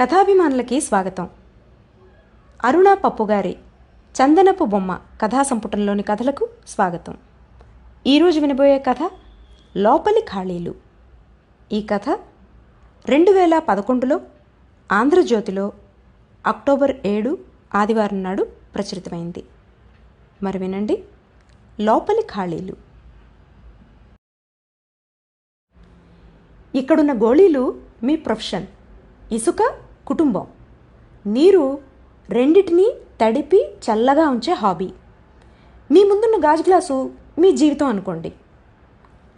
కథాభిమానులకి స్వాగతం. అరుణ పప్పుగారి చందనపు బొమ్మ కథా సంపుటంలోని కథలకు స్వాగతం. ఈరోజు వినబోయే కథ లోపలి ఖాళీలు. ఈ కథ రెండు వేల పదకొండులో ఆంధ్రజ్యోతిలో అక్టోబర్ ఏడు ఆదివారం నాడు ప్రచురితమైంది. మరి వినండి. లోపలి ఖాళీలు. ఇక్కడున్న గోళీలు మీ ప్రొఫెషన్. ఇసుక కుటుంబం. నీరు రెండిటిని తడిపి చల్లగా ఉంచే హాబీ. మీ ముందున్న గాజు గ్లాసు మీ జీవితం అనుకోండి.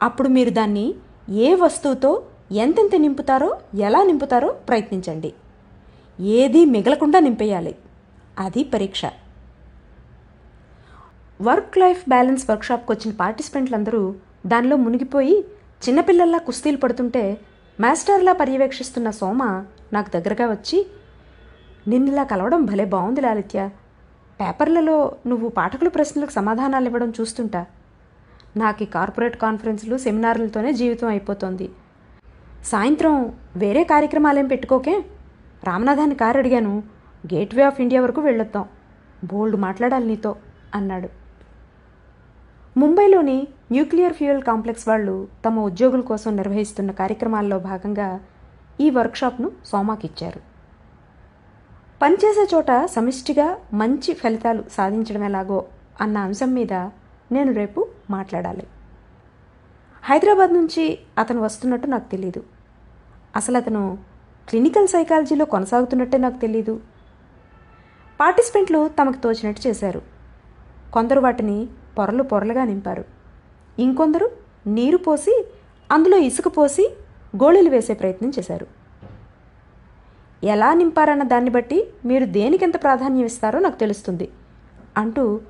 అప్పుడు మీరు దాన్ని ఏ వస్తువుతో ఎంతెంత నింపుతారో ఎలా నింపుతారో ప్రయత్నించండి. ఏది మిగలకుండా నింపేయాలి. అది పరీక్ష. వర్క్ లైఫ్ బ్యాలెన్స్ వర్క్షాప్కి వచ్చిన పార్టిసిపెంట్లందరూ దానిలో మునిగిపోయి చిన్నపిల్లల్లా కుస్తీలు పడుతుంటే మాస్టర్లా పర్యవేక్షిస్తున్న సోమ నాకు దగ్గరగా వచ్చి నిన్నిలా కలవడం భలే బాగుంది లాలిత్య. పేపర్లలో నువ్వు పాఠకుల ప్రశ్నలకు సమాధానాలు ఇవ్వడం చూస్తుంటా. నాకు ఈ కార్పొరేట్ కాన్ఫరెన్స్లు సెమినార్లతోనే జీవితం అయిపోతుంది. సాయంత్రం వేరే కార్యక్రమాలేం పెట్టుకోకే? రామనాథాన్ని కారు అడిగాను. గేట్వే ఆఫ్ ఇండియా వరకు వెళ్ళొద్దాం. బోల్డ్ మాట్లాడాలి నీతో అన్నాడు. ముంబైలోని న్యూక్లియర్ ఫ్యూయల్ కాంప్లెక్స్ వాళ్ళు తమ ఉద్యోగుల కోసం నిర్వహిస్తున్న కార్యక్రమాల్లో భాగంగా ఈ వర్క్షాప్ను సోమాకి ఇచ్చారు. పనిచేసే చోట సమిష్టిగా మంచి ఫలితాలు సాధించడం ఎలాగో అన్న అంశం మీద నేను రేపు మాట్లాడాలి. హైదరాబాద్ నుంచి అతను వస్తున్నట్టు నాకు తెలీదు. అసలు అతను క్లినికల్ సైకాలజీలో కొనసాగుతున్నట్టే నాకు తెలీదు. పార్టిసిపెంట్లు తమకు తోచినట్టు చేశారు. కొందరు వాటిని పొరలు పొరలుగా నింపారు. ఇంకొందరు నీరు పోసి అందులో ఇసుక పోసి గోళీలు వేసే ప్రయత్నం చేశారు. ఎలా నింపారన్న దాన్ని బట్టి మీరు దేనికెంత ప్రాధాన్యం ఇస్తారో నాకు తెలుస్తుంది అంటూ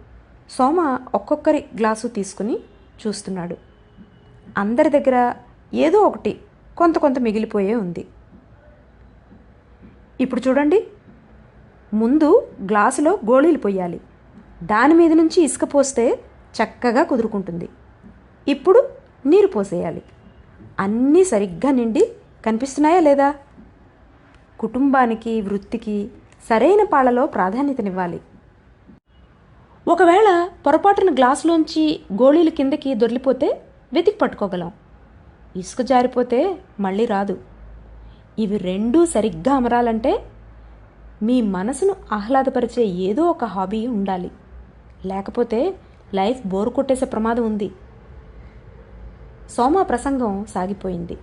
సోమ ఒక్కొక్కరి గ్లాసు తీసుకుని చూస్తున్నాడు. అందరి దగ్గర ఏదో ఒకటి కొంత కొంత మిగిలిపోయే ఉంది. ఇప్పుడు చూడండి. ముందు గ్లాసులో గోళీలు పోయాలి. దాని మీద నుంచి ఇసుక పోస్తే చక్కగా కుదురుకుంటుంది. ఇప్పుడు నీరు పోసేయాలి. అన్నీ సరిగ్గా నిండి కనిపిస్తున్నాయా లేదా? కుటుంబానికి వృత్తికి సరైన పాళ్ళలో ప్రాధాన్యతనివ్వాలి. ఒకవేళ పొరపాటున గ్లాసులోంచి గోళీలు కిందకి దొరికిపోతే వెతికి పట్టుకోగలం. ఇసుక జారిపోతే మళ్ళీ రాదు. ఇవి రెండూ సరిగ్గా అమరాలంటే మీ మనసును ఆహ్లాదపరిచే ఏదో ఒక హాబీ ఉండాలి. లేకపోతే లైఫ్ బోరు కొట్టేసే ప్రమాదం ఉంది. సోమ ప్రసంగం సాగిపోయింది.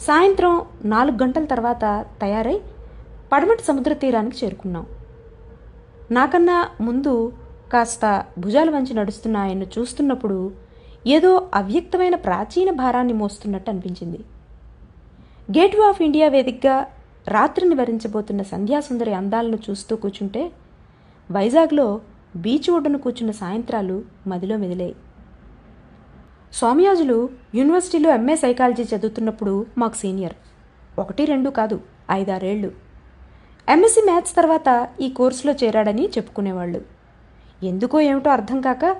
సాయంత్రం నాలుగు గంటల తర్వాత తయారై పడమటి సముద్ర తీరానికి చేరుకున్నాం. నాకన్నా ముందు కాస్త భుజాలు వంచి నడుస్తున్న ఆయన్ను చూస్తున్నప్పుడు ఏదో అవ్యక్తమైన ప్రాచీన భారాన్ని మోస్తున్నట్టు అనిపించింది. గేట్వే ఆఫ్ ఇండియా వేదికగా రాత్రిని వరించబోతున్న సంధ్యాసుందరి అందాలను చూస్తూ కూర్చుంటే వైజాగ్లో బీచ్ ఒడ్డున కూర్చున్న సాయంత్రాలు మదిలో మెదిలాయి. సోమయాజులు యూనివర్సిటీలో ఎంఏ సైకాలజీ చదువుతున్నప్పుడు మాకు సీనియర్. ఒకటి రెండు కాదు ఐదారేళ్ళు. ఎంఎస్సీ మ్యాథ్స్ తర్వాత ఈ కోర్సులో చేరాడని చెప్పుకునేవాళ్ళు. ఎందుకో ఏమిటో అర్థం కాక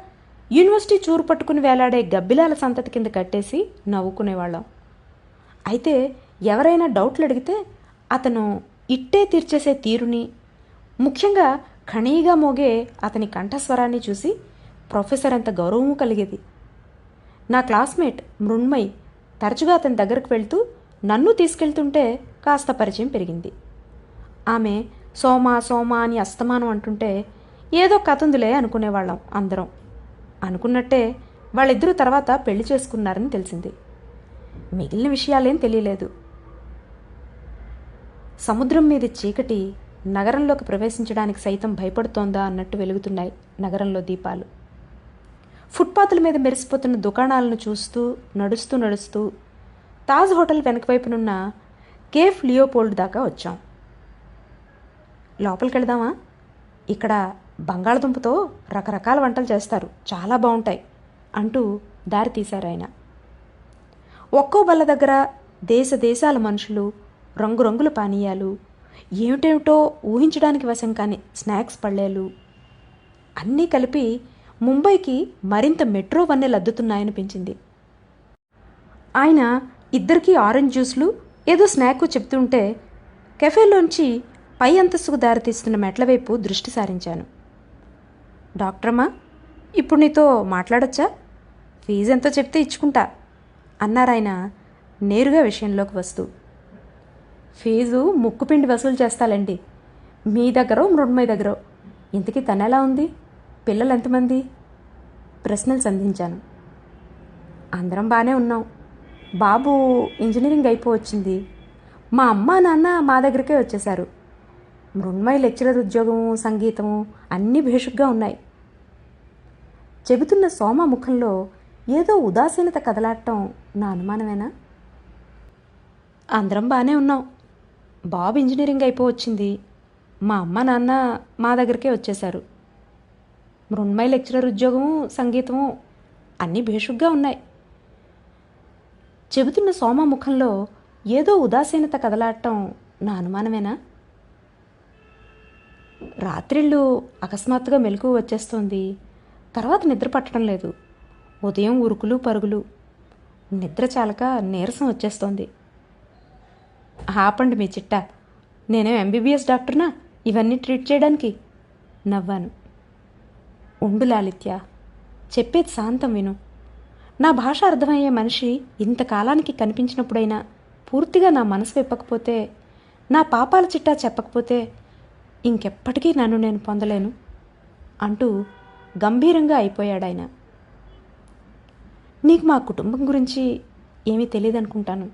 యూనివర్సిటీ చూరు పట్టుకుని వేలాడే గబ్బిలాల సంతతి కింద కట్టేసి నవ్వుకునేవాళ్ళం. అయితే ఎవరైనా డౌట్లు అడిగితే అతను ఇట్టే తీర్చేసే తీరుని ముఖ్యంగా ఖణీగా మోగే అతని కంఠస్వరాన్ని చూసి ప్రొఫెసర్ అంత గౌరవము కలిగేది. నా క్లాస్మేట్ మృణ్మయ్ తరచుగా అతని దగ్గరకు వెళ్తూ నన్ను తీసుకెళ్తుంటే కాస్త పరిచయం పెరిగింది. ఆమె సోమ సోమ అని అస్తమానం అంటుంటే ఏదో కథందులే అనుకునేవాళ్ళం అందరం. అనుకున్నట్టే వాళ్ళిద్దరూ తర్వాత పెళ్ళి చేసుకున్నారని తెలిసింది. మిగిలిన విషయాలేం తెలియలేదు. సముద్రం మీద చీకటి నగరంలోకి ప్రవేశించడానికి సైతం భయపడుతోందా అన్నట్టు వెలుగుతున్నాయి నగరంలో దీపాలు. ఫుట్పాత్ల మీద మెరిసిపోతున్న దుకాణాలను చూస్తూ నడుస్తూ నడుస్తూ తాజ్ హోటల్ వెనక వైపునున్న కేఫ్ లియోపోల్డ్ దాకా వచ్చాం. లోపలికి వెళదామా ఇక్కడ బంగాళదుంపతో రకరకాల వంటలు చేస్తారు. చాలా బాగుంటాయి అంటూ దారి తీశారు ఆయన. ఒక్కో బల్ల దగ్గర దేశ దేశాల మనుషులు రంగురంగుల పానీయాలు ఏమిటేమిటో ఊహించడానికి వశం కాని స్నాక్స్ పళ్ళేలు అన్నీ కలిపి ముంబైకి మరింత మెట్రో వన్నెలు అద్దుతున్నాయనిపించింది ఆయన ఇద్దరికీ ఆరెంజ్ జ్యూస్లు ఏదో స్నాక్ చెప్తుంటే కెఫేలోంచి పై అంతస్తుకు దారితీస్తున్న మెట్ల వైపు దృష్టి సారించాను. డాక్టరమ్మా ఇప్పుడు నీతో మాట్లాడొచ్చా? ఫీజు ఎంతో చెప్తే ఇచ్చుకుంటా అన్నారాయన నేరుగా విషయంలోకి వస్తూ. ఫీజు ముక్కుపిండి వసూలు చేస్తాలండి. మీ దగ్గర మృణ్మయ్య దగ్గర. ఇంతకీ తనెలా ఉంది? పిల్లలు ఎంతమంది? ప్రశ్నలు సంధించాను. అందరం బాగానే ఉన్నాం. బాబు ఇంజనీరింగ్ అయిపోవచ్చింది. మా అమ్మ నాన్న మా దగ్గరికే వచ్చేశారు. మృణ్మయ లెక్చరర్ ఉద్యోగం సంగీతం అన్నీ భేషుగ్గా ఉన్నాయి. చెబుతున్న సోమ ముఖంలో ఏదో ఉదాసీనత కదలాడటం నా అనుమానమేనా? అందరం బాగానే ఉన్నాం. బాబు ఇంజనీరింగ్ అయిపోవచ్చింది. మా అమ్మ నాన్న మా దగ్గరికే వచ్చేశారు. మృణ్మయ లెక్చరర్ ఉద్యోగము సంగీతము అన్నీ భేషుగ్గా ఉన్నాయి. చెబుతున్న సోమ ముఖంలో ఏదో ఉదాసీనత కదలాడటం నా అనుమానమేనా? రాత్రిళ్ళు అకస్మాత్తుగా మెలకు వచ్చేస్తోంది. తర్వాత నిద్ర పట్టడం లేదు. ఉదయం ఉరుకులు పరుగులు. నిద్ర చాలక నీరసం వచ్చేస్తోంది. ఆపండి మీ చిట్ట. నేనే ఎంబీబీఎస్ డాక్టర్నా? ఇవన్నీ ట్రీట్ చేయడానికి. నవ్వాను. ఉండు లాలిత్య చెప్పేది శాంతం విను. నా భాష అర్థమయ్యే మనిషి ఇంతకాలానికి కనిపించినప్పుడైనా పూర్తిగా నా మనసు విప్పకపోతే నా పాపాల చిట్టా చెప్పకపోతే ఇంకెప్పటికీ నన్ను నేను పొందలేను అంటూ గంభీరంగా అయిపోయాడాయన. నీకు మా కుటుంబం గురించి ఏమీ తెలియదనుకుంటాను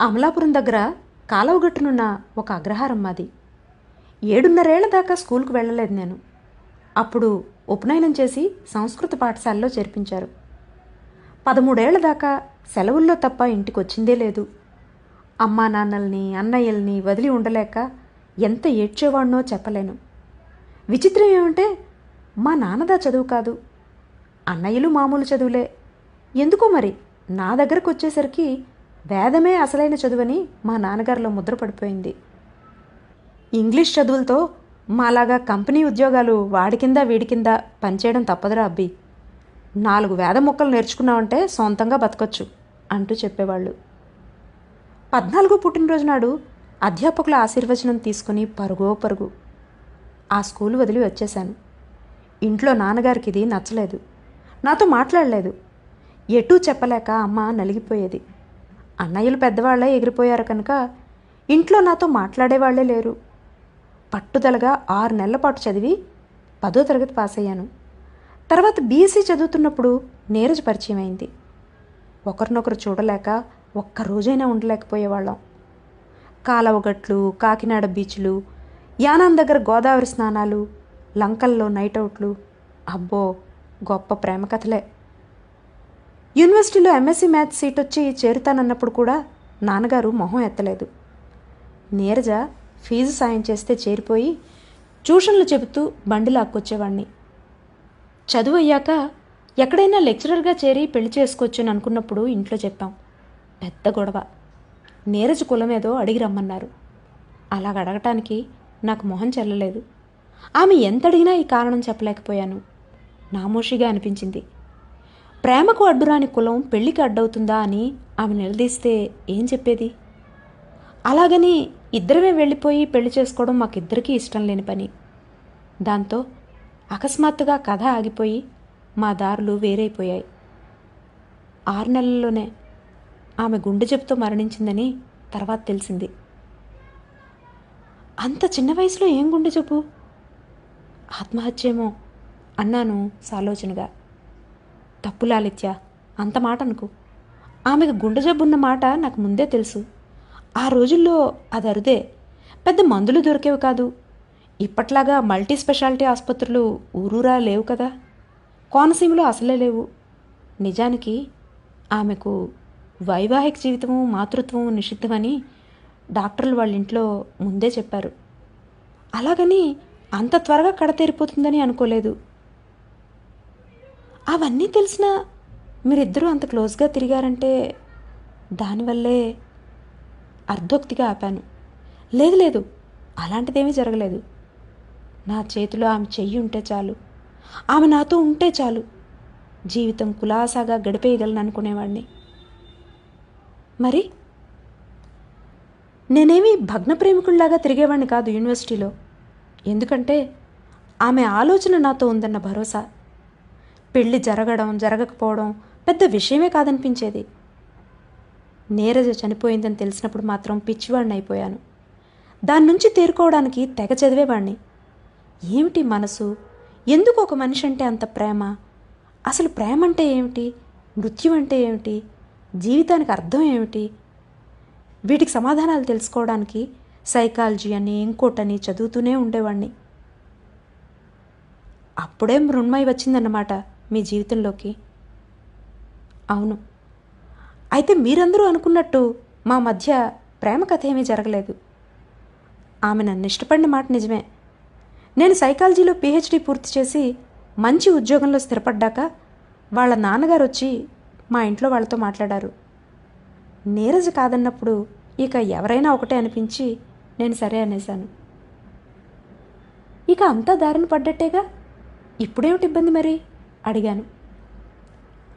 అమలాపురం దగ్గర కాలువగట్టునున్న ఒక అగ్రహారం మాది. ఏడున్నరేళ్ళ దాకా స్కూల్కు వెళ్ళలేదు నేను. అప్పుడు ఉపనయనం చేసి సంస్కృత పాఠశాలలో చేర్పించారు. పదమూడేళ్ళ దాకా సెలవుల్లో తప్ప ఇంటికి వచ్చిందే లేదు. అమ్మా నాన్నల్ని అన్నయ్యల్ని వదిలి ఉండలేక ఎంత ఏడ్చేవాడినో చెప్పలేను. విచిత్రం ఏమంటే మా నాన్నదా చదువు కాదు అన్నయ్యలు మామూలు చదువులే. ఎందుకో మరి నా దగ్గరకు వచ్చేసరికి వేదమే అసలైన చదువని మా నాన్నగారిలో ముద్ర పడిపోయింది ఇంగ్లీష్ చదువులతో మాలాగా కంపెనీ ఉద్యోగాలు వాడి కింద వీడి కింద పనిచేయడం తప్పదురా అబ్బి. నాలుగు వేద మొక్కలు నేర్చుకున్నావంటే సొంతంగా బతకొచ్చు అంటూ చెప్పేవాళ్ళు. పద్నాలుగో పుట్టినరోజు నాడు అధ్యాపకుల ఆశీర్వచనం తీసుకుని పరుగో పరుగు. ఆ స్కూల్ వదిలి వచ్చేశాను. ఇంట్లో నాన్నగారికి ఇది నచ్చలేదు. నాతో మాట్లాడలేదు. ఎటూ చెప్పలేక అమ్మ నలిగిపోయేది. అన్నయ్యలు పెద్దవాళ్ళే ఎగిరిపోయారు కనుక ఇంట్లో నాతో మాట్లాడేవాళ్ళే లేరు. పట్టుదలగా ఆరు నెలల పాటు చదివి పదో తరగతి పాస్ అయ్యాను. తర్వాత బీఎస్సీ చదువుతున్నప్పుడు నీరజ్ పరిచయం అయింది. ఒకరినొకరు చూడలేక ఒక్క రోజైనా ఉండలేకపోయేవాళ్ళం. కాలవగట్లు కాకినాడ బీచ్లు యానాం దగ్గర గోదావరి స్నానాలు లంకల్లో నైట్ అవుట్లు అబ్బో గొప్ప ప్రేమ కథలే. యూనివర్సిటీలో ఎంఎస్సీ మ్యాథ్స్ సీట్ వచ్చి చేరుతానన్నప్పుడు కూడా నాన్నగారు మొహం ఎత్తలేదు. నీరజ ఫీజు సాయం చేస్తే చేరిపోయి ట్యూషన్లు చెబుతూ బండి లాక్కొచ్చేవాడిని చదువు అయ్యాక ఎక్కడైనా లెక్చరర్గా చేరి పెళ్ళి చేసుకోవచ్చని అనుకున్నప్పుడు ఇంట్లో చెప్పాం. పెద్ద గొడవ. నీరజ్ కులమేదో అడిగి రమ్మన్నారు. అలాగ అడగటానికి నాకు మొహం చెల్లలేదు. ఆమె ఎంత అడిగినా ఈ కారణం చెప్పలేకపోయాను. నామోషిగా అనిపించింది. ప్రేమకు అడ్డురాని కులం పెళ్ళికి అడ్డవుతుందా అని ఆమె నిలదీస్తే ఏం చెప్పేది? అలాగని ఇద్దరమే వెళ్ళిపోయి పెళ్ళి చేసుకోవడం మాకిద్దరికీ ఇష్టం లేని పని. దాంతో అకస్మాత్తుగా కథ ఆగిపోయి మా దారులు వేరైపోయాయి. ఆరు నెలల్లోనే ఆమె గుండె జబ్బుతో మరణించిందని తర్వాత తెలిసింది. అంత చిన్న వయసులో ఏం గుండె జబ్బు? ఆత్మహత్యేమో అన్నాను సాలోచనగా. తప్పులాలిత్య అంత మాట అనుకో ఆమెకు గుండె జబ్బున్న మాట నాకు ముందే తెలుసు. ఆ రోజుల్లో అది అరుదే. పెద్ద మందులు దొరికేవి కాదు. ఇప్పట్లాగా మల్టీ స్పెషాలిటీ ఆసుపత్రులు ఊరూరా లేవు కదా. కోనసీమలో అసలే లేవు. నిజానికి ఆమెకు వైవాహిక జీవితము మాతృత్వం నిషిద్ధమని డాక్టర్లు వాళ్ళ ఇంట్లో ముందే చెప్పారు. అలాగని అంత త్వరగా కడతేరిపోతుందని అనుకోలేదు. అవన్నీ తెలిసినా మీరిద్దరూ అంత క్లోజ్గా తిరిగారంటే దానివల్లే అర్ధోక్తిగా ఆపాను. లేదు లేదు అలాంటిదేమీ జరగలేదు. నా చేతిలో ఆమె చెయ్యి ఉంటే చాలు. ఆమె నాతో ఉంటే చాలు. జీవితం కులాసాగా గడిపేయగలను అనుకునేవాడిని మరి? నేనేమి భగ్న ప్రేమికుల్లాగా తిరిగేవాడిని కాదు యూనివర్సిటీలో. ఎందుకంటే ఆమె ఆలోచన నాతో ఉందన్న భరోసా. పెళ్ళి జరగడం జరగకపోవడం పెద్ద విషయమే కాదనిపించేది. నీరజ చనిపోయిందని తెలిసినప్పుడు మాత్రం పిచ్చివాడిని అయిపోయాను. దాని నుంచి తేరుకోవడానికి తెగ చదివేవాడిని ఏమిటి మనసు? ఎందుకు ఒక మనిషి అంటే అంత ప్రేమ? అసలు ప్రేమ అంటే ఏమిటి? మృత్యు అంటే ఏమిటి? జీవితానికి అర్థం ఏమిటి? వీటికి సమాధానాలు తెలుసుకోవడానికి సైకాలజీ అని ఇంకోటని చదువుతూనే ఉండేవాడిని అప్పుడే మృణ్మయి వచ్చిందన్నమాట మీ జీవితంలోకి. అవును. అయితే మీరందరూ అనుకున్నట్టు మా మధ్య ప్రేమ కథ ఏమీ జరగలేదు. ఆమె నన్ను ఇష్టపడిన మాట నిజమే. నేను సైకాలజీలో పిహెచ్డి పూర్తి చేసి మంచి ఉద్యోగంలో స్థిరపడ్డాక వాళ్ళ నాన్నగారు వచ్చి మా ఇంట్లో వాళ్ళతో మాట్లాడారు. నీరజ కాదన్నప్పుడు ఇక ఎవరైనా ఒకటే అనిపించి నేను సరే అనేశాను. ఇక అంతా దారిన పడ్డట్టేగా? ఇప్పుడేమిటి ఇబ్బంది మరి? అడిగాను.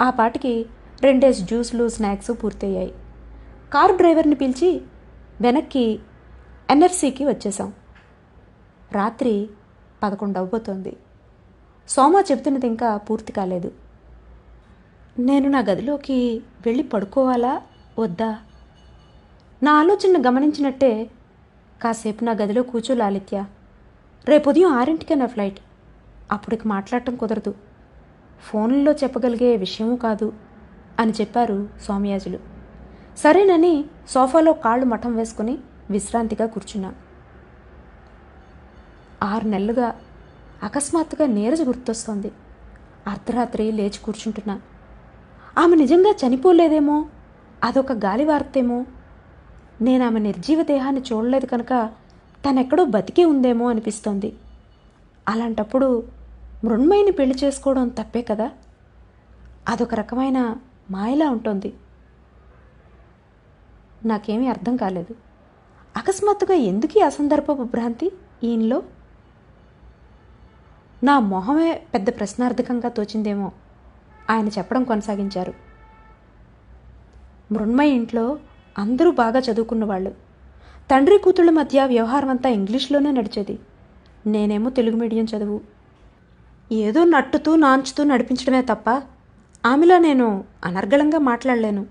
ఆ పాటికి రెండేసి జ్యూస్లు స్నాక్స్ పూర్తయ్యాయి. కారు డ్రైవర్ని పిలిచి వెనక్కి ఎన్ఎఫ్సికి వచ్చేసాం రాత్రి పదకొండు అవ్వబోతోంది. సోమ చెబుతున్నది ఇంకా పూర్తి కాలేదు. నేను నా గదిలోకి వెళ్ళి పడుకోవాలా వద్దా? నా ఆలోచనను గమనించినట్టే కాసేపు నా గదిలో కూర్చో లాలిత్య. రేపు ఉదయం ఆరింటికే నా ఫ్లైట్. అప్పటికి మాట్లాడటం కుదరదు. ఫోన్లో చెప్పగలిగే విషయమూ కాదు. అని చెప్పారు స్వామియాజులు. సరేనని సోఫాలో కాళ్ళు మఠం వేసుకుని విశ్రాంతిగా కూర్చున్నా. ఆరు నెలలుగా అకస్మాత్తుగా నీరజ గుర్తొస్తోంది. అర్ధరాత్రి లేచి కూర్చుంటున్నా. ఆమె నిజంగా చనిపోలేదేమో? అదొక గాలి వార్తేమో నేను ఆమె నిర్జీవ దేహాన్ని చూడలేదు కనుక తనెక్కడో బతికే ఉందేమో అనిపిస్తోంది. అలాంటప్పుడు మృణ్మయిని పెళ్ళి చేసుకోవడం తప్పే కదా? అదొక రకమైన మాయలా ఉంటుంది. నాకేమీ అర్థం కాలేదు. అకస్మాత్తుగా ఎందుకు ఈ అసందర్భపు భ్రాంతి ఈయనలో? నా మొహమే పెద్ద ప్రశ్నార్థకంగా తోచిందేమో ఆయన చెప్పడం కొనసాగించారు. మృణ్మయ ఇంట్లో అందరూ బాగా చదువుకున్న వాళ్ళు. తండ్రి కూతుళ్ళ మధ్య వ్యవహారం అంతా ఇంగ్లీష్లోనే నడిచేది. నేనేమో తెలుగు మీడియం చదువు. ఏదో నట్టుతూ నాంచుతూ నడిపించడమే తప్ప ఆమెలో నేను అనర్గళంగా మాట్లాడలేను.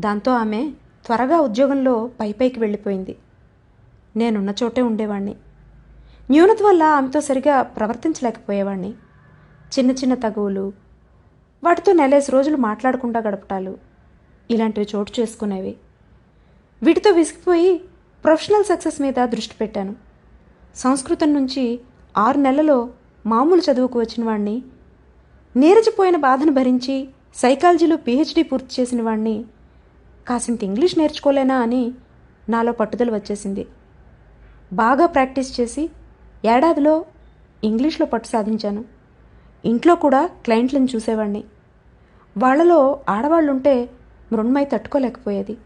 దాంతో ఆమె త్వరగా ఉద్యోగంలో పైపైకి వెళ్ళిపోయింది. నేనున్న చోటే ఉండేవాణ్ణి. న్యూనత వల్ల ఆమెతో సరిగా ప్రవర్తించలేకపోయేవాణ్ణి. చిన్న చిన్న తగువులు వాటితో నెలేసి రోజులు మాట్లాడకుండా గడపటాలు ఇలాంటివి చోటు చేసుకునేవి. వీటితో విసిగిపోయి ప్రొఫెషనల్ సక్సెస్ మీద దృష్టి పెట్టాను. సంస్కృతం నుంచి ఆరు నెలలో మామూలు చదువుకు వచ్చిన వాణ్ణి నీరజపోయిన బాధను భరించి సైకాలజీలో పిహెచ్డి పూర్తి చేసిన వాణ్ణి కాసింత ఇంగ్లీష్ నేర్చుకోలేనా? అని నాలో పట్టుదల వచ్చేసింది. బాగా ప్రాక్టీస్ చేసి ఏడాదిలో ఇంగ్లీష్లో పట్టు సాధించాను. ఇంట్లో కూడా క్లయింట్లను చూసేవాడిని వాళ్ళలో ఆడవాళ్ళుంటే మృణ్మై తట్టుకోలేకపోయేది.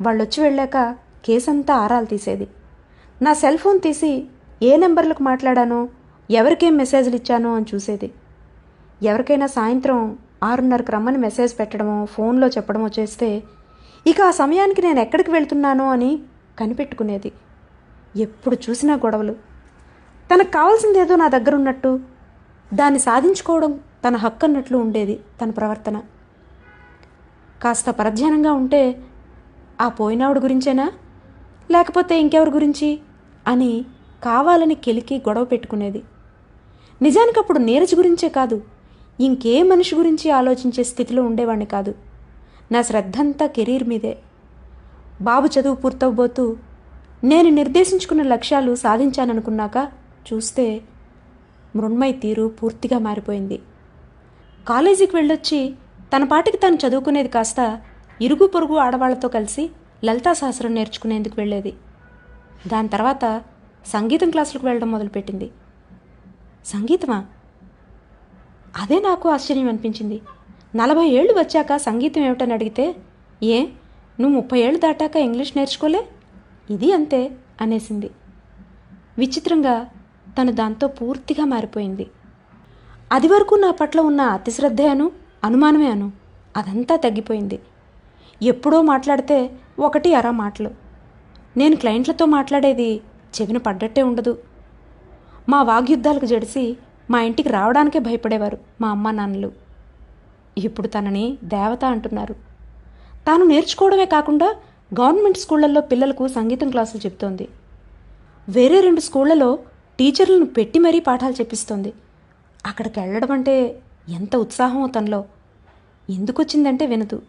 వాళ్ళొచ్చి వెళ్ళాక కేసంతా ఆరాలు తీసేది. నా సెల్ ఫోన్ తీసి ఏ నెంబర్లకు మాట్లాడానో ఎవరికేం మెసేజ్లు ఇచ్చానో అని చూసేది. ఎవరికైనా సాయంత్రం ఆరున్నరకు రమ్మని మెసేజ్ పెట్టడమో ఫోన్లో చెప్పడమో చేస్తే ఇక ఆ సమయానికి నేను ఎక్కడికి వెళ్తున్నానో అని కనిపెట్టుకునేది. ఎప్పుడు చూసినా గొడవలు. తనకు కావాల్సిందేదో నా దగ్గర ఉన్నట్టు. దాన్ని సాధించుకోవడం తన హక్కు అన్నట్లు ఉండేది తన ప్రవర్తన. కాస్త పరధ్యానంగా ఉంటే ఆ పోయినావిడ గురించేనా? లేకపోతే ఇంకెవరి గురించి? అని కావాలని కెలికి గొడవ పెట్టుకునేది. నిజానికి అప్పుడు నీరజ్ గురించే కాదు ఇంకే మనిషి గురించి ఆలోచించే స్థితిలో ఉండేవాడిని కాదు. నా శ్రద్ధంతా కెరీర్ మీదే. బాబు చదువు పూర్తవబోతూ నేను నిర్దేశించుకున్న లక్ష్యాలు సాధించాననుకున్నాక చూస్తే మృణ్మయ్ తీరు పూర్తిగా మారిపోయింది. కాలేజీకి వెళ్ళొచ్చి తన పాటికి తాను చదువుకునేది కాస్త ఇరుగు పొరుగు ఆడవాళ్ళతో కలిసి లలితా సహస్రం నేర్చుకునేందుకు వెళ్ళేది. దాని తర్వాత సంగీతం క్లాసులకు వెళ్ళడం మొదలుపెట్టింది. సంగీతమా? అదే నాకు ఆశ్చర్యం అనిపించింది. నలభై ఏళ్ళు వచ్చాక సంగీతం ఏమిటని అడిగితే ఏ నువ్వు ముప్పై ఏళ్ళు దాటాక ఇంగ్లీష్ నేర్చుకోలే? ఇది అంతే అనేసింది. విచిత్రంగా తను దాంతో పూర్తిగా మారిపోయింది. అది వరకు నా పట్ల ఉన్న అతిశ్రద్ధే అను అనుమానమే అను అదంతా తగ్గిపోయింది. ఎప్పుడో మాట్లాడితే ఒకటి అర మాటలు. నేను క్లయింట్లతో మాట్లాడేది చెవిన పడ్డట్టే ఉండదు. మా వాగ్యుద్ధాలకు జడిసి మా ఇంటికి రావడానికే భయపడేవారు మా అమ్మ నాన్నలు. ఇప్పుడు తనని దేవత అంటున్నారు. తాను నేర్చుకోవడమే కాకుండా గవర్నమెంట్ స్కూళ్ళల్లో పిల్లలకు సంగీతం క్లాసులు చెప్తోంది. వేరే రెండు స్కూళ్ళలో టీచర్లను పెట్టి మరీ పాఠాలు చెప్పిస్తోంది. అక్కడికి వెళ్ళడం అంటే ఎంత ఉత్సాహమో తనలో. ఎందుకొచ్చిందంటే వినదు.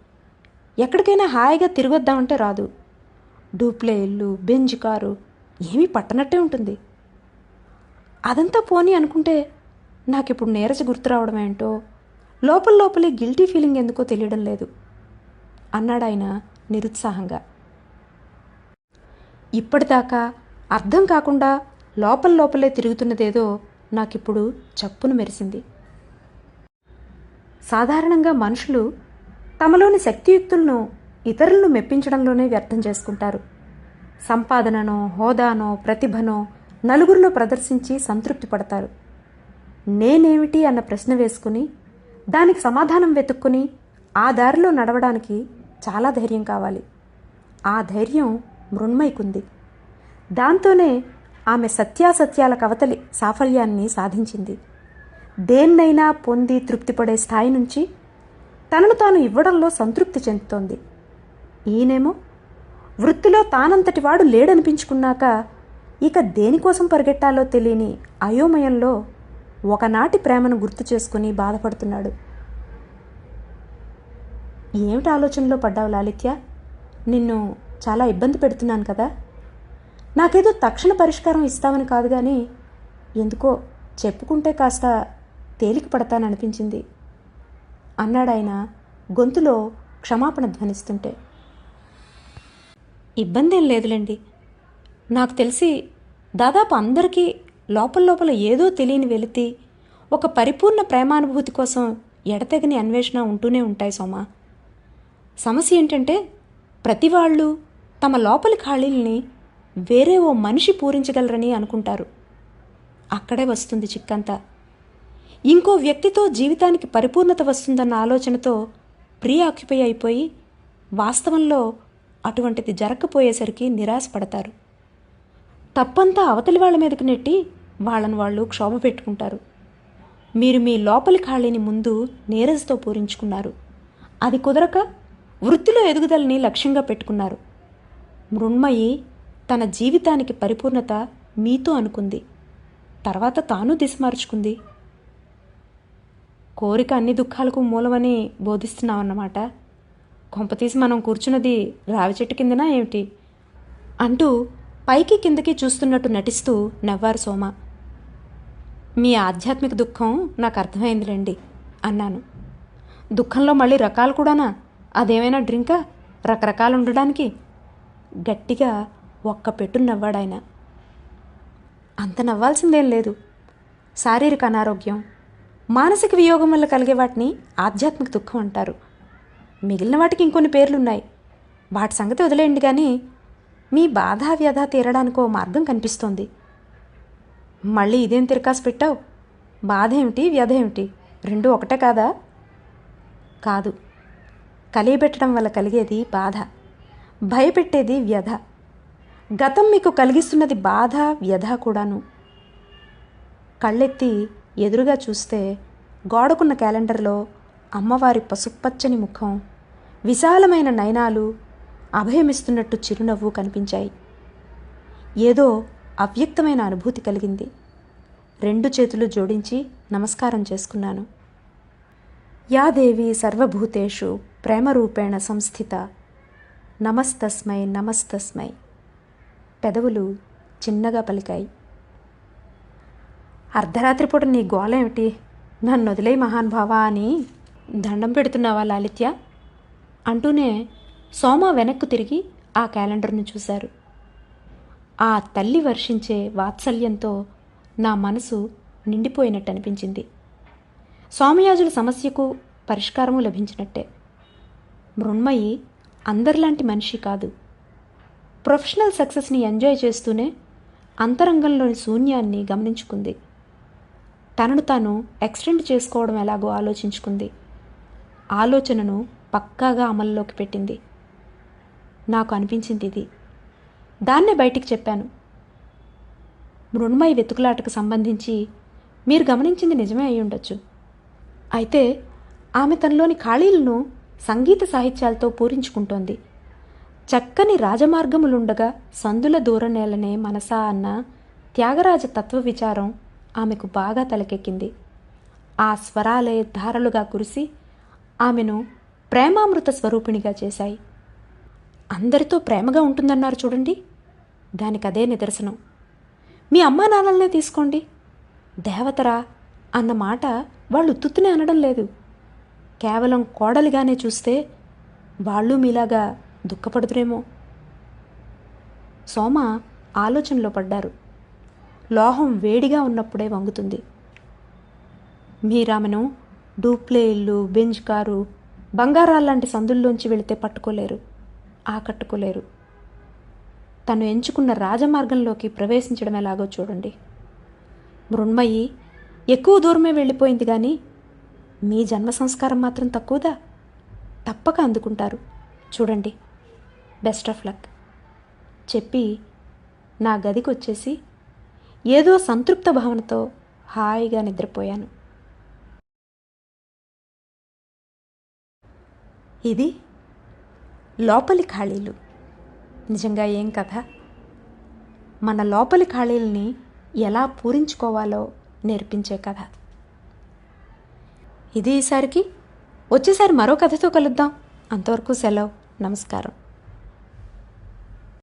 ఎక్కడికైనా హాయిగా తిరగొద్దామంటే రాదు. డూప్లే ఇల్లు బెంజ్ కారు ఏమీ పట్టనట్టే ఉంటుంది. అదంతా పోనీ అనుకుంటే నాకు ఇప్పుడు నీరజ గుర్తు రావడం ఏంటో? లోపల లోపలే గిల్టీ ఫీలింగ్ ఎందుకో తెలియడం లేదు. అన్నాడు ఆయన నిరుత్సాహంగా. ఇప్పటిదాకా అర్థం కాకుండా లోపల లోపలే తిరుగుతున్నదేదో నాకిప్పుడు చప్పును మెరిసింది. సాధారణంగా మనుషులు తమలోని శక్తియుక్తులను ఇతరులను మెప్పించడంలోనే వ్యర్థం చేసుకుంటారు. సంపాదననో హోదానో ప్రతిభనో నలుగురిలో ప్రదర్శించి సంతృప్తి పడతారు. నేనేమిటి అన్న ప్రశ్న వేసుకుని దానికి సమాధానం వెతుక్కుని ఆ దారిలో నడవడానికి చాలా ధైర్యం కావాలి. ఆ ధైర్యం మృణ్మైకుంది. దాంతోనే ఆమె సత్యాసత్యాల కవతలి సాఫల్యాన్ని సాధించింది. దేన్నైనా పొంది తృప్తిపడే స్థాయి నుంచి తనను తాను ఇవ్వడంలో సంతృప్తి చెందుతోంది. ఈయనేమో వృత్తిలో తానంతటి వాడు లేడనిపించుకున్నాక ఇక దేనికోసం పరిగెట్టాలో తెలియని అయోమయంలో ఒకనాటి ప్రేమను గుర్తు చేసుకుని బాధపడుతున్నాడు. ఏమిటి ఆలోచనలో పడ్డావు లాలిత్య? నిన్ను చాలా ఇబ్బంది పెడుతున్నాను కదా. నాకేదో తక్షణ పరిష్కారం ఇస్తామని కాదు కానీ ఎందుకో చెప్పుకుంటే కాస్త తేలిక పడతాననిపించింది అన్నాడాయన గొంతులో క్షమాపణ ధ్వనిస్తుంటే. ఇబ్బంది ఏం లేదులేండి. నాకు తెలిసి దాదాపు అందరికీ లోపల లోపల ఏదో తెలియని వెలితి ఒక పరిపూర్ణ ప్రేమానుభూతి కోసం ఎడతెగని అన్వేషణ ఉంటూనే ఉంటాయి సోమా. సమస్య ఏంటంటే ప్రతి వాళ్ళు తమ లోపలి ఖాళీల్ని వేరే ఓ మనిషి పూరించగలరని అనుకుంటారు. అక్కడే వస్తుంది చిక్కంతా. ఇంకో వ్యక్తితో జీవితానికి పరిపూర్ణత వస్తుందన్న ఆలోచనతో ప్రీ ఆక్యుపై అయిపోయి వాస్తవంలో అటువంటిది జరగకపోయేసరికి నిరాశపడతారు. తప్పంతా అవతలి వాళ్ళ మీదకి నెట్టి వాళ్ళని వాళ్ళు క్షోభ పెట్టుకుంటారు. మీరు మీ లోపలి ఖాళీని ముందు నీరజతో పూరించుకున్నారు. అది కుదరక వృత్తిలో ఎదుగుదలని లక్ష్యంగా పెట్టుకున్నారు. మృణ్మయి తన జీవితానికి పరిపూర్ణత మీతో అనుకుంది. తర్వాత తాను దిశ మార్చుకుంది. కోరిక అన్ని దుఃఖాలకు మూలమని బోధిస్తున్నామన్నమాట కొంపతీసి మనం కూర్చున్నది రావి చెట్టు కిందనా ఏమిటి? అంటూ పైకి కిందకి చూస్తున్నట్టు నటిస్తూ నవ్వారు సోమ. మీ ఆధ్యాత్మిక దుఃఖం నాకు అర్థమైందిలేండి అన్నాను. దుఃఖంలో మళ్ళీ రకాలు కూడానా? అదేమైనా డ్రింకా? రకరకాలు ఉండడానికి? గట్టిగా ఒక్క పెట్టు నవ్వాడాయన. అంత నవ్వాల్సిందేం లేదు. శారీరక అనారోగ్యం మానసిక వియోగం వల్ల కలిగే వాటిని ఆధ్యాత్మిక దుఃఖం అంటారు. మిగిలిన వాటికి ఇంకొన్ని పేర్లున్నాయి. వాటి సంగతి వదిలేయండి కానీ మీ బాధ వ్యధ తీరడానికి ఓ మార్గం కనిపిస్తోంది. మళ్ళీ ఇదేం తిరకాసు పెట్టావు? బాధ ఏమిటి వ్యధ ఏమిటి రెండు ఒకటే కాదా? కాదు. కలియబెట్టడం వల్ల కలిగేది బాధ. భయపెట్టేది వ్యధ. గతం మీకు కలిగిస్తున్నది బాధ వ్యధ కూడాను. కళ్ళెత్తి ఎదురుగా చూస్తే గోడకున్న క్యాలెండర్లో అమ్మవారి పసుపచ్చని ముఖం విశాలమైన నయనాలు అభయమిస్తున్నట్టు చిరునవ్వు కనిపించాయి. ఏదో అవ్యక్తమైన అనుభూతి కలిగింది. రెండు చేతులు జోడించి నమస్కారం చేసుకున్నాను. యాదేవి సర్వభూతేషు ప్రేమరూపేణ సంస్థిత. నమస్తస్మై నమస్తస్మై. పెదవులు చిన్నగా పలికాయి. అర్ధరాత్రి పూట నీ గోలేమిటి నన్ను వదిలే మహానుభావా అని దండం పెడుతున్నావా లాలిత్య? అంటూనే సోమ వెనక్కు తిరిగి ఆ క్యాలెండర్ను చూశారు. ఆ తల్లి వర్షించే వాత్సల్యంతో నా మనసు నిండిపోయినట్టు అనిపించింది సోమయాజుల సమస్యకు పరిష్కారము లభించినట్టే. మృణ్మయి అందరిలాంటి మనిషి కాదు. ప్రొఫెషనల్ సక్సెస్ని ఎంజాయ్ చేస్తూనే అంతరంగంలోని శూన్యాన్ని గమనించుకుంది. తనను తాను ఎక్స్టెండ్ చేసుకోవడం ఎలాగో ఆలోచించుకుంది. ఆలోచనను పక్కాగా అమల్లోకి పెట్టింది. నాకు అనిపించింది ఇది. దాన్నే బయటికి చెప్పాను. మృణ్మయి వెతుకులాటకు సంబంధించి మీరు గమనించింది నిజమే అయి ఉండొచ్చు. అయితే ఆమె తనలోని ఖాళీలను సంగీత సాహిత్యాలతో పూరించుకుంటోంది. చక్కని రాజమార్గములుండగా సందుల దూరనేలనే మనసా అన్న త్యాగరాజ తత్వ విచారం ఆమెకు బాగా తలకెక్కింది. ఆ స్వరాలే ధారలుగా కురిసి ఆమెను ప్రేమామృత స్వరూపిణిగా చేశాయి. అందరితో ప్రేమగా ఉంటుందన్నారు చూడండి. దానికి అదే నిదర్శనం. మీ అమ్మా నాన్నలనే తీసుకోండి. దేవతరా అన్న మాట వాళ్ళు ఉత్తునే అనడం లేదు. కేవలం కోడలిగానే చూస్తే వాళ్ళు మీలాగా దుఃఖపడుతురేమో. సోమ ఆలోచనలో పడ్డారు. లోహం వేడిగా ఉన్నప్పుడే వంగుతుంది. మీరామెను డూప్లే ఇల్లు బెంజ్ కారు బంగారాల్లాంటి సందుల్లోంచి వెళితే పట్టుకోలేరు. ఆకట్టుకోలేరు. తను ఎంచుకున్న రాజమార్గంలోకి ప్రవేశించడం ఎలాగో చూడండి. మృణ్మయి ఎక్కువ దూరమే వెళ్ళిపోయింది కానీ మీ జన్మ సంస్కారం మాత్రం తక్కువదా? తప్పక అందుకుంటారు. చూడండి. Best of luck. చెప్పి నా గదికి వచ్చేసి ఏదో సంతృప్త భావనతో హాయిగా నిద్రపోయాను. ఇది లోపలి ఖాళీలు. నిజంగా ఏం కథ? మన లోపలి ఖాళీలని ఎలా పూరించుకోవాలో నేర్పించే కథ. ఇది ఈసారికి. వచ్చేసారి మరో కథతో కలుద్దాం. అంతవరకు సెలవు. నమస్కారం.